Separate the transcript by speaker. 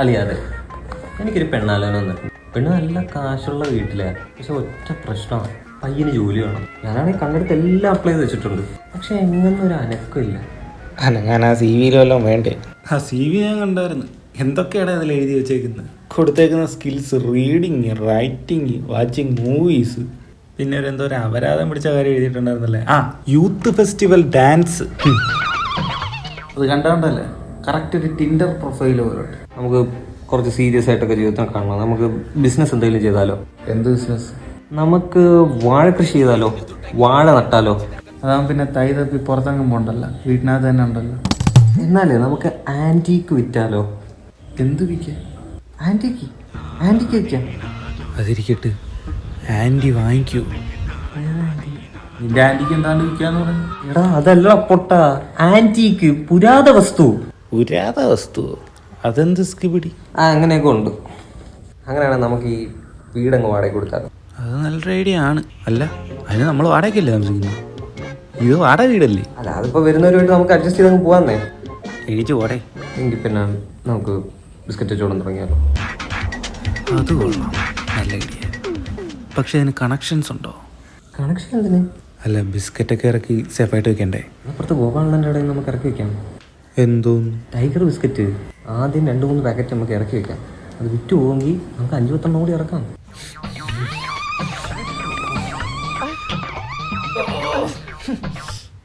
Speaker 1: അളിയാതെ. എനിക്കൊരു പെണ്ണാലോചന വന്നിട്ടുണ്ട് പെണ്ണ് നല്ല കാശുള്ള വീട്ടിലാണ് പക്ഷെ ഒറ്റ പ്രശ്നമാണ് പയ്യന് ജോലി വേണം. ഞാനാണെങ്കിൽ കണ്ടെടുത്ത് എല്ലാം അപ്ലൈ ചെയ്ത് വെച്ചിട്ടുണ്ട്. പക്ഷെ എങ്ങനൊന്നും ഒരു അനക്കമില്ല
Speaker 2: ഞാൻ ആ സി വിയിലെല്ലാം വല്ലതും വേണ്ടേ?
Speaker 3: ആ സി വി ഞാൻ കണ്ടായിരുന്നു. എന്തൊക്കെയാണ് അതിൽ എഴുതി വെച്ചേക്കുന്നത് കൊടുത്തേക്കുന്ന skills reading writing watching movies പിന്നെ ഒരു എന്തോ ഒരു അപരാധം പിടിച്ച കാര്യം എഴുതിയിട്ടുണ്ടായിരുന്നല്ലേ? ആ യൂത്ത് ഫെസ്റ്റിവൽ ഡാൻസ് അത് കണ്ടോണ്ടല്ലേ? കറക്റ്റ് ഒരു ടിൻഡർ പ്രൊഫൈൽ പോലെ
Speaker 1: നമുക്ക് കുറച്ച് സീരിയസ് ആയിട്ടൊക്കെ ജീവിതത്തിൽ കാണണം. നമുക്ക് ബിസിനസ് എന്തെങ്കിലും ചെയ്താലോ?
Speaker 3: എന്ത് ബിസിനസ്
Speaker 1: നമുക്ക് വാഴ കൃഷി ചെയ്താലോ? വാഴ നട്ടാലോ?
Speaker 3: അതാകുമ്പോൾ പിന്നെ തൈ തപ്പി പുറത്തെങ്ങും പോണ്ടല്ലോ. വീട്ടിനകത്ത് തന്നെ ഉണ്ടല്ലോ.
Speaker 1: എന്നാലേ നമുക്ക് ആന്റീക്ക് വിറ്റാലോ?
Speaker 3: എന്ത് വിൽക്കാൻ?
Speaker 1: ആന്റീക്ക് ആന്റീക്ക് വിൽക്കാം.
Speaker 3: അതിരിക്കട്ട്. ആന്റി വാങ്ങിക്കൂ. നിന്റെ ആന്റിക്ക് എന്താണ്ട് വിൽക്കാന്ന് പറഞ്ഞു?
Speaker 1: എടാ അതല്ല പൊട്ട. ആന്റീക്ക് പുരാത വസ്തു
Speaker 3: പുരാത വസ്തു അതെന്ത് സ്കിപിടി?
Speaker 1: ആ അങ്ങനെയൊക്കെ ഉണ്ട്. അങ്ങനെയാണെങ്കിൽ നമുക്ക് ഈ വീടങ്ങ് വാടക കൊടുക്കാം
Speaker 3: അത് നല്ലൊരു ഐഡിയ ആണ്. അല്ല അതിന് നമ്മൾ വാടകയ്ക്കല്ലേ താമസിക്കുന്നത്? ഇത് വാടക വീടല്ലേ?
Speaker 1: അല്ല അതിപ്പോൾ വരുന്നവരുമായിട്ട് നമുക്ക് അഡ്ജസ്റ്റ് ചെയ്ത് പോകാന്നേ
Speaker 3: എഴുതി പോടെ
Speaker 1: എങ്കിൽ പിന്നെ നമുക്ക് ബിസ്ക്കറ്റ് ചോടം തുടങ്ങിയാലോ
Speaker 3: അത് കൊള്ളാം. നല്ല ഐഡിയ. പക്ഷെ അതിന് കണക്ഷൻസ് ഉണ്ടോ?
Speaker 1: കണക്ഷൻ എന്തിന്?
Speaker 3: അല്ല ബിസ്ക്കറ്റൊക്കെ ഇറക്കി സേഫായിട്ട് വെക്കണ്ടേ?
Speaker 1: അപ്പുറത്ത് ഗോപാലന്റെ ഇടയിൽ നമുക്ക് ഇറക്കി വെക്കാം. Tiger biscuit. ആദ്യം രണ്ട് മൂന്ന് പാക്കറ്റ് നമുക്ക് ഇറക്കി വെക്കാം. അത് വിറ്റ് പോകുമെങ്കിൽ നമുക്ക് അഞ്ചു പത്തെണ്ണം കൂടി ഇറക്കാം.